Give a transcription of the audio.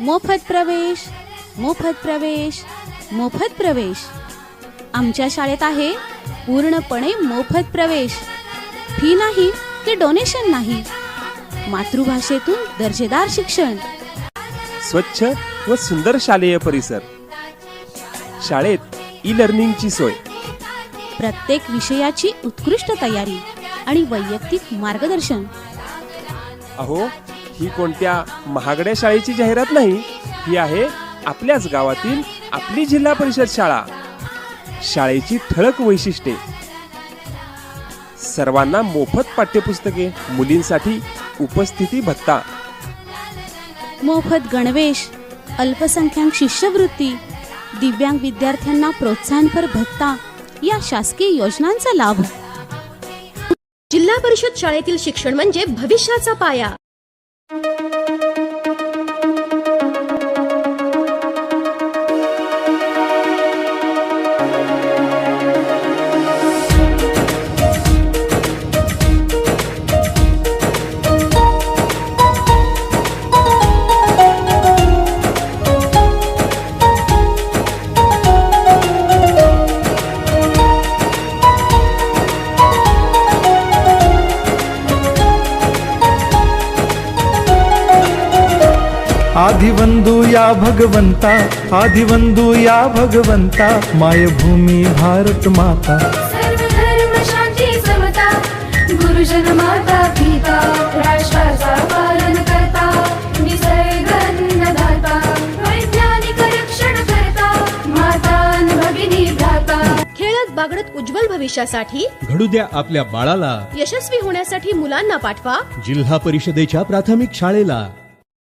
मोफत प्रवेश मोफत प्रवेश मोफत प्रवेश. आमच्या शाळेत आहे पूर्णपणे मोफत प्रवेश. फी नाही की डोनेशन नाही. मातृभाषेतून दर्जेदार शिक्षण. स्वच्छ व सुंदर शालेय परिसर. शाळेत ई लर्निंगची सोय. प्रत्येक विषयाची उत्कृष्ट तयारी आणि वैयक्तिक मार्गदर्शन. अहो ही कोणत्या महागड्या शाळेची जाहिरात नाही ही आहे आपल्याच गावातील आपली जिल्हा परिषद शाळा. शाळेची ठळक वैशिष्ट्ये. सर्वांना मोफत पाठ्यपुस्तके मुलींसाठी उपस्थिती भत्ता. मोफत गणवेश अल्पसंख्याक शिष्यवृत्ती दिव्यांग विद्यार्थ्यांना प्रोत्साहनपर भत्ता या शासकीय योजनांचा लाभ. जिल्हा परिषद शाळेतील शिक्षण म्हणजे भविष्याचा पाया. आदिवंदू या भगवंता आदिवंदू या भगवंता मायभूमी भारत माता। सर्वधर्म शांती समता गुरुजन माता पिता राष्ट्राचा पालन करता निसर्ग अन्नदाता वैज्ञानिक रक्षण करता माता न भगिनी भ्राता। खेळत बागडत उज्ज्वल भविष्यासाठी घडू द्या आपल्या बाळाला यशस्वी होण्यासाठी मुलांना पाठवा. जिल्हा परिषदेच्या प्राथमिक शाळेला.